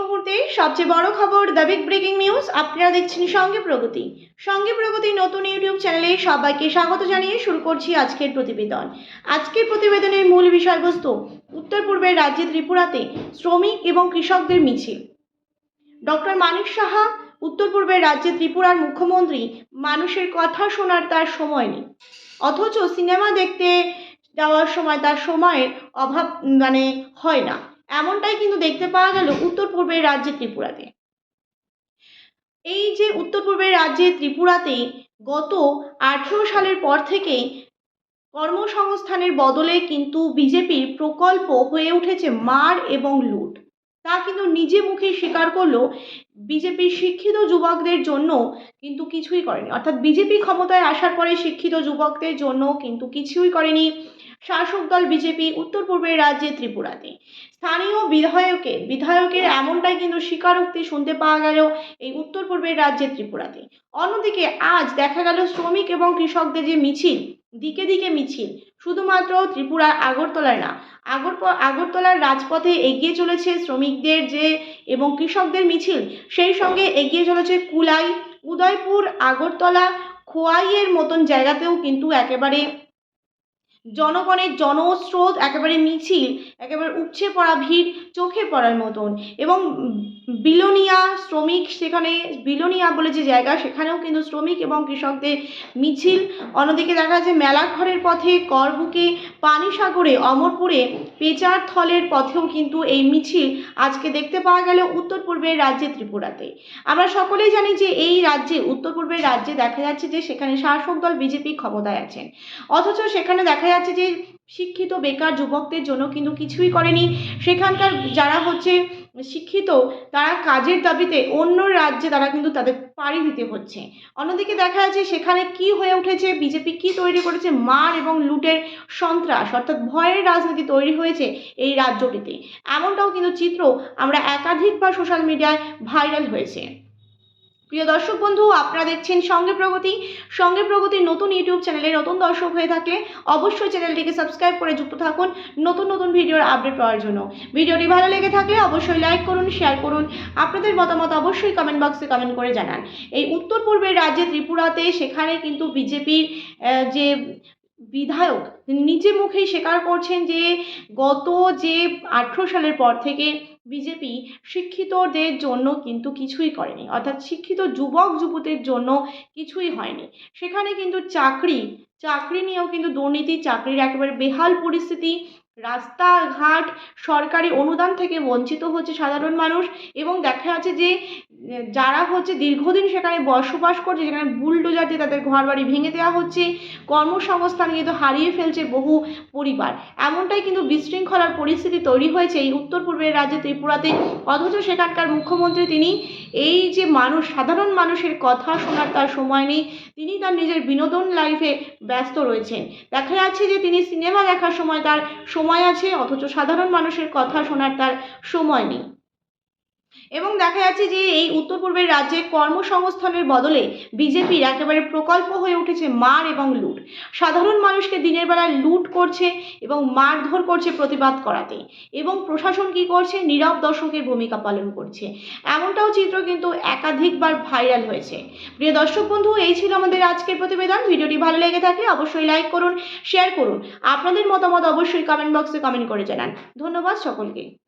মুহূর্তে সবচেয়ে বড় খবর দ্য বিগ ব্রেকিং নিউজ আপনারা দেখছেন সঙ্গে প্রগতি। সঙ্গে প্রগতি নতুন ইউটিউব চ্যানেলে সবাইকে স্বাগত জানিয়ে শুরু করছি আজকের প্রতিবেদন। আজকের প্রতিবেদনের মূল বিষয়বস্তু, উত্তর পূর্বের রাজ্যে ত্রিপুরাতে শ্রমিক এবং কৃষকদের মিছিল। ডক্টর মানিক সাহা, উত্তর পূর্বের রাজ্যে ত্রিপুরার মুখ্যমন্ত্রী, মানুষের কথা শোনার তার সময় নেই। অথচ সিনেমা দেখতে যাওয়ার সময় তার সময়ের অভাব মানে হয় না। এমনটাই কিন্তু দেখতে পাওয়া গেল উত্তর পূর্বের রাজ্যে ত্রিপুরাতে। এই যে উত্তর পূর্বের রাজ্যে ত্রিপুরাতে গত আঠেরো সালের পর থেকে কর্মসংস্থানের বদলে কিন্তু বিজেপির প্রকল্প হয়ে উঠেছে মার এবং লুট। তা কিন্তু নিজে মুখে স্বীকার করল বিজেপির শিক্ষিত যুবকদের জন্য কিন্তু কিছুই করেনি। অর্থাৎ বিজেপি ক্ষমতায় আসার পরে শিক্ষিত যুবকদের জন্য কিন্তু কিছুই করেনি। শাসক দল বিজেপি, উত্তর পূর্বের রাজ্যে ত্রিপুরাতে। স্থানীয় বিধায়কের বিধায়কের এমনটাই কিন্তু স্বীকারোক্তি শুনতে পাওয়া গেল এই উত্তর পূর্বের রাজ্যে ত্রিপুরাতে। অন্যদিকে আজ দেখা গেল শ্রমিক এবং কৃষকদের যে মিছিল, দিকে দিকে মিছিল, শুধুমাত্র ত্রিপুরার আগরতলায় না আগর আগরতলার রাজপথে এগিয়ে চলেছে শ্রমিকদের যে এবং কৃষকদের মিছিল, সেই সঙ্গে এগিয়ে চলেছে কুলাই, উদয়পুর, আগরতলা, খোয়াইয়ের মতন জায়গাতেও কিন্তু একেবারে জনগণের জনস্রোত একেবারে মিছিল, একেবারে উপচে পড়া ভিড় চোখে পড়ার মতন। এবং বিলোনিয়া শ্রমিক সেখানে, বিলোনিয়া বলে যে জায়গা, সেখানেও কিন্তু শ্রমিক এবং কৃষকদের মিছিল। অন্যদিকে দেখা যাচ্ছে মেলাঘরের পথে, করবুকে, পানিসাগরে, অমরপুরে, পেচার থলের পথেও কিন্তু এই মিছিল আজকে দেখতে পাওয়া গেল উত্তর পূর্বের রাজ্যে ত্রিপুরাতে। আমরা সকলেই জানি যে এই রাজ্যে, উত্তর পূর্বের রাজ্যে দেখা যাচ্ছে যে সেখানে শাসক দল, বিজেপি ক্ষমতায় আছেন। অথচ সেখানে দেখা যাচ্ছে যে শিক্ষিত বেকার যুবকদের জন্য কিন্তু কিছুই করেনি। সেখানকার যারা হচ্ছে শিক্ষিত, তারা কাজের দাবিতে অন্য রাজ্যে তারা কিন্তু তাদের পাড়ি দিতে হচ্ছে। অন্যদিকে দেখা যাচ্ছে সেখানে কি হয়ে উঠেছে, বিজেপি কি তৈরি করেছে, মার এবং লুটের সন্ত্রাস অর্থাৎ ভয়ের রাজনীতি তৈরি হয়েছে এই রাজ্যটিতে। এমনটাও কিন্তু চিত্র আমরা একাধিকবার সোশ্যাল মিডিয়ায় ভাইরাল হয়েছে। প্রিয় দর্শক বন্ধু, আপনারা দেখছেন সঙ্গে প্রগতি। সঙ্গে প্রগতির নতুন ইউটিউব চ্যানেলে নতুন দর্শক হয়ে থাকলে অবশ্যই চ্যানেলটিকে সাবস্ক্রাইব করে যুক্ত থাকুন নতুন নতুন ভিডিওর আপডেট পাওয়ার জন্য। ভিডিওটি ভালো লেগে থাকলে অবশ্যই লাইক করুন শেয়ার করুন। আপনাদের মতামত অবশ্যই কমেন্ট বক্সে কমেন্ট করে জানান। এই উত্তর পূর্বের রাজ্যে ত্রিপুরাতে সেখানে কিন্তু বিজেপির যে বিধায়ক নিজে মুখেই স্বীকার করছেন যে গত যে আঠেরো সালের পর থেকে বিজেপি শিক্ষিতদের জন্য কিন্তু কিছুই করেনি। অর্থাৎ শিক্ষিত যুবক যুবতীর জন্য কিছুই হয়নি। সেখানে কিন্তু চাকরি চাকরি নিয়েও কিন্তু দুর্নীতি, চাকরির একেবারে বেহাল পরিস্থিতি, রাস্তাঘাট, সরকারি অনুদান থেকে বঞ্চিত হচ্ছে সাধারণ মানুষ এবং দেখা যাচ্ছে যে যারা হচ্ছে দীর্ঘদিন সেখানে বসবাস করছে, যেখানে বুলডোজার দিয়ে তাদের ঘর বাড়ি ভেঙে দেওয়া হচ্ছে, কর্মসংস্থান কিন্তু হারিয়ে ফেলছে বহু পরিবার। এমনটাই কিন্তু বিশৃঙ্খলার পরিস্থিতি তৈরি হয়েছে এই উত্তর পূর্বের রাজ্যে ত্রিপুরাতে। অথচ সেখানকার মুখ্যমন্ত্রী তিনি এই যে মানুষ, সাধারণ মানুষের কথা শোনার তার সময় নেই, তিনি তার নিজের বিনোদন লাইফে ব্যস্ত রয়েছেন। দেখা যাচ্ছে যে তিনি সিনেমা দেখার সময় তার সময় আছে, অথচ সাধারণ মানুষের কথা শোনার তার সময় নেই। এবং দেখা যাচ্ছে যে এই উত্তর পূর্বের রাজ্যে কর্মসংস্থানের বদলে বিজেপির একেবারে প্রকল্প হয়ে উঠেছে মার এবং লুট। সাধারণ মানুষকে দিনের বেলায় লুট করছে এবং মারধর করছে প্রতিবাদ করাতে। এবং প্রশাসন কি করছে? নীরব দর্শকের ভূমিকা পালন করছে। এমনটাও চিত্র কিন্তু একাধিকবার ভাইরাল হয়েছে। প্রিয় দর্শক বন্ধু, এই ছিল আমাদের আজকের প্রতিবেদন। ভিডিওটি ভালো লেগে থাকলে অবশ্যই লাইক করুন, শেয়ার করুন। আপনাদের মতামত অবশ্যই কমেন্ট বক্সে কমেন্ট করে জানান। ধন্যবাদ সকলকে।